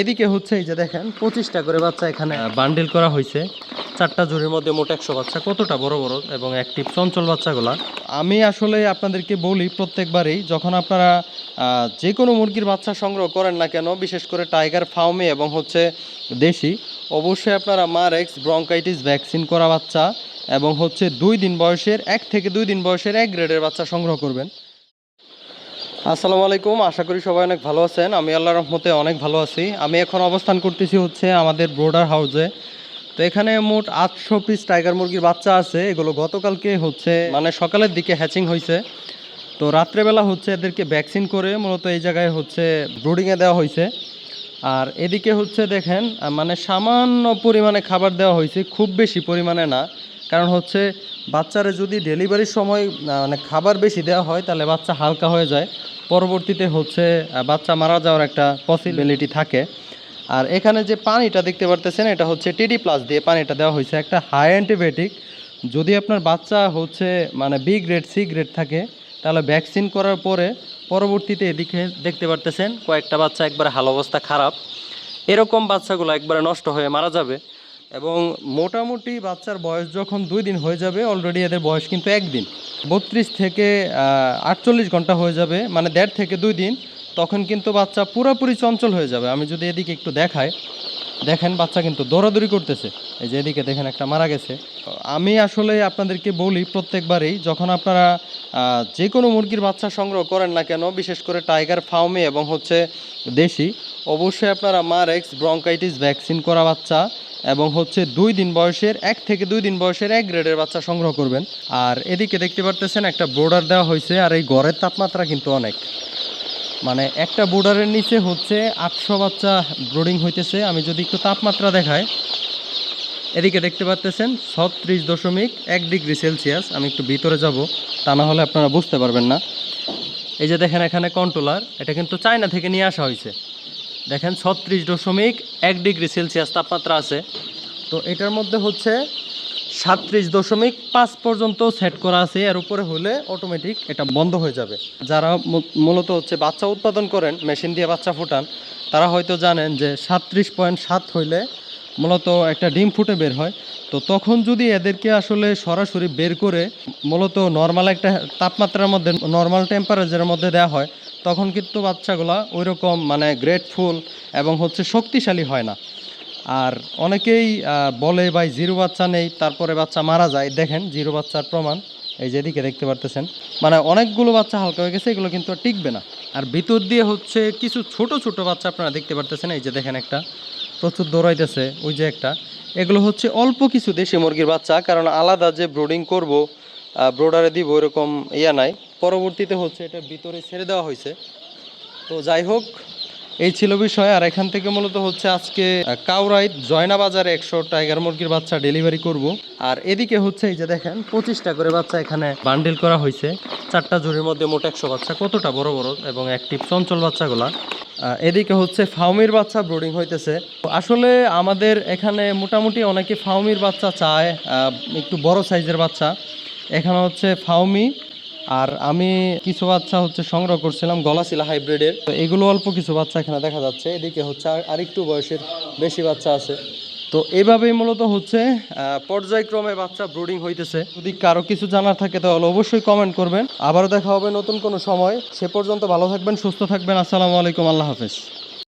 এদিকে হচ্ছে এই যে দেখেন পঁচিশটা করে বাচ্চা এখানে বান্ডিল করা হয়েছে। চারটা জুড়ির মধ্যে মোট একশো বাচ্চা কতটা বড় বড় এবং অ্যাক্টিভ চঞ্চল বাচ্চাগুলা? আমি আসলে আপনাদেরকে বলি প্রত্যেকবারই যখন আপনারা যে কোনো মুরগির বাচ্চা সংগ্রহ করেন না কেন বিশেষ করে টাইগার ফার্মে এবং হচ্ছে দেশি অবশ্যই আপনারা মারেক্স ব্রঙ্কাইটিস ভ্যাকসিন করা বাচ্চা এবং হচ্ছে দুই দিন বয়সের এক থেকে দুই দিন বয়সের এক গ্রেডের বাচ্চা সংগ্রহ করবেন। আসসালামু আলাইকুম, আশা করি সবাই অনেক ভালো আছেন। আমি আল্লাহ রহমতে অনেক ভালো আছি। আমি এখন অবস্থান করতেছি হচ্ছে আমাদের ব্রোডার হাউসে তো এখানে মোট আটশো পিস টাইগার মুরগির বাচ্চা আছে। এগুলো গতকালকে হচ্ছে মানে সকালের দিকে হ্যাচিং হয়েছে তো রাত্রেবেলা হচ্ছে এদেরকে ভ্যাকসিন করে মূলত এই জায়গায় হচ্ছে ব্রুডিংয়ে দেওয়া হয়েছে আর এদিকে হচ্ছে দেখেন মানে সামান্য পরিমাণে খাবার দেওয়া হয়েছে খুব বেশি পরিমাণে না। কারণ হচ্ছে বাচ্চারে যদি ডেলিভারির সময় মানে খাবার বেশি দেওয়া হয়, তাহলে বাচ্চা হালকা হয়ে যায়। পরবর্তীতে হচ্ছে বাচ্চা মারা যাওয়ার একটা পসিবিলিটি থাকে। আর এখানে যে পানিটা দেখতে পারতেছেন, এটা হচ্ছে টিডি প্লাস দিয়ে পানিটা দেওয়া হয়েছে একটা হাই অ্যান্টিবায়োটিক যদি আপনার বাচ্চা হচ্ছে মানে বি গ্রেড সি গ্রেড থাকে, তাহলে ভ্যাকসিন করার পরে পরবর্তীতে এদিকে দেখতে পারতেছেন, কয়েকটা বাচ্চা একবারে হাল অবস্থা খারাপ। এরকম বাচ্চাগুলো একবারে নষ্ট হয়ে মারা যাবে। এবং মোটামুটি বাচ্চার বয়স যখন দুই দিন হয়ে যাবে অলরেডি এদের বয়স কিন্তু একদিন। বত্রিশ থেকে আটচল্লিশ ঘণ্টা হয়ে যাবে মানে দেড় থেকে দুই দিন, তখন কিন্তু বাচ্চা পুরোপুরি চঞ্চল হয়ে যাবে। আমি যদি এদিকে একটু দেখাই, দেখেন বাচ্চা কিন্তু দৌড়াদৌড়ি করতেছে। এই যে এদিকে দেখেন একটা মারা গেছে। আমি আসলে আপনাদেরকে বলি, প্রত্যেকবারই যখন আপনারা যে কোনো মুরগির বাচ্চা সংগ্রহ করেন না কেন, বিশেষ করে টাইগার ফার্মে এবং হচ্ছে দেশি, অবশ্যই আপনারা মারেক্স ব্রঙ্কাইটিস ভ্যাকসিন করা বাচ্চা এবং হচ্ছে দুই দিন বয়সের, এক থেকে দুই দিন বয়সের এক গ্রেডের বাচ্চা সংগ্রহ করবেন। আর এদিকে দেখতে পারতেছেন একটা বোর্ডার দেওয়া হয়েছে, আর এই ঘরের তাপমাত্রা কিন্তু অনেক। মানে একটা বোর্ডারের নিচে হচ্ছে আটশো বাচ্চা ব্রোডিং হইতেছে। আমি যদি একটু তাপমাত্রা দেখাই, এদিকে দেখতে পাচ্তেছেন ছত্রিশ দশমিক এক ডিগ্রি সেলসিয়াস। আমি একটু ভিতরে যাব, তা না হলে আপনারা বুঝতে পারবেন না। এই যে দেখেন এখানে কন্ট্রোলার এটা কিন্তু চায়না থেকে নিয়ে আসা হয়েছে। দেখেন, ছত্রিশ দশমিক এক ডিগ্রি সেলসিয়াস তাপমাত্রা আছে। তো এটার মধ্যে হচ্ছে সাতত্রিশ দশমিক পাঁচ পর্যন্ত সেট করা আছে। এর উপরে হলে অটোমেটিক এটা বন্ধ হয়ে যাবে। যারা মূলত হচ্ছে বাচ্চা উৎপাদন করেন, মেশিন দিয়ে বাচ্চা ফুটান, তারা হয়তো জানেন যে সাতত্রিশ পয়েন্ট সাত হইলে মূলত একটা ডিম ফুটে বের হয়। তো তখন যদি এদেরকে আসলে সরাসরি বের করে মূলত নর্মাল একটা তাপমাত্রার মধ্যে নর্মাল টেম্পারেচারের মধ্যে দেওয়া হয় তখন কিন্তু বাচ্চাগুলা ওই রকম মানে গ্রেটফুল এবং হচ্ছে শক্তিশালী হয় না। আর অনেকেই বলে ভাই জিরো বাচ্চা নেই, তারপরে বাচ্চা মারা যায়। দেখেন জিরো বাচ্চার প্রমাণ, এই যেদিকে দেখতে পারতেছেন। মানে অনেকগুলো বাচ্চা হালকা হয়ে গেছে, এগুলো কিন্তু টিকবে না। আর ভিতর দিয়ে হচ্ছে কিছু ছোট ছোট বাচ্চা আপনারা দেখতে পারতেছেন, এই যে দেখেন একটা, প্রচুর দৌড়াইতেছে, ওই যে একটা। এগুলো হচ্ছে অল্প কিছু দেশি মুরগির বাচ্চা, কারণ আলাদা যে ব্রোডিং করব ব্রোডারে দিব, এরকম ইয়া নাই। পরবর্তীতে হচ্ছে এটা ভিতরে ছেড়ে দেওয়া হয়েছে। তো যাই হোক এই ছিল বিষয়। আর এখান থেকে মূলত হচ্ছে আজকে আহ, কাউরাইত জয়না বাজারে একশো টাইগার মুরগির বাচ্চা ডেলিভারি করব। আর এদিকে হচ্ছে এই যে দেখেন পঁচিশটা করে বাচ্চা এখানে বান্ডিল করা হয়েছে। চারটা জুড়ির মধ্যে মোট একশো বাচ্চা কতটা বড় বড় এবং অ্যাক্টিভ চঞ্চল বাচ্চাগুলা। এদিকে হচ্ছে ফাউমির বাচ্চা ব্রোডিং হইতেছে। আসলে আমাদের এখানে মোটামুটি অনেকে ফাউমির বাচ্চা চায় একটু বড় সাইজের বাচ্চা। এখানে হচ্ছে ফাউমি আর আমি কিছু বাচ্চা হচ্ছে সংগ্রহ করছিলাম গলাশিলা হাইব্রিডের। তো এগুলো অল্প কিছু বাচ্চা এখানে দেখা যাচ্ছে। এদিকে হচ্ছে আর- আরেকটু বয়সের বেশি বাচ্চা আছে। তো এইভাবেই মূলত হচ্ছে পর্যায়ক্রমে বাচ্চা ব্রুডিং হইতেছে। যদি কারও কিছু জানার থাকে তাহলে অবশ্যই কমেন্ট করবেন। আবারও দেখা হবে নতুন কোনো সময়। সে পর্যন্ত ভালো থাকবেন, সুস্থ থাকবেন। আসসালামু আলাইকুম, আল্লাহ হাফেজ।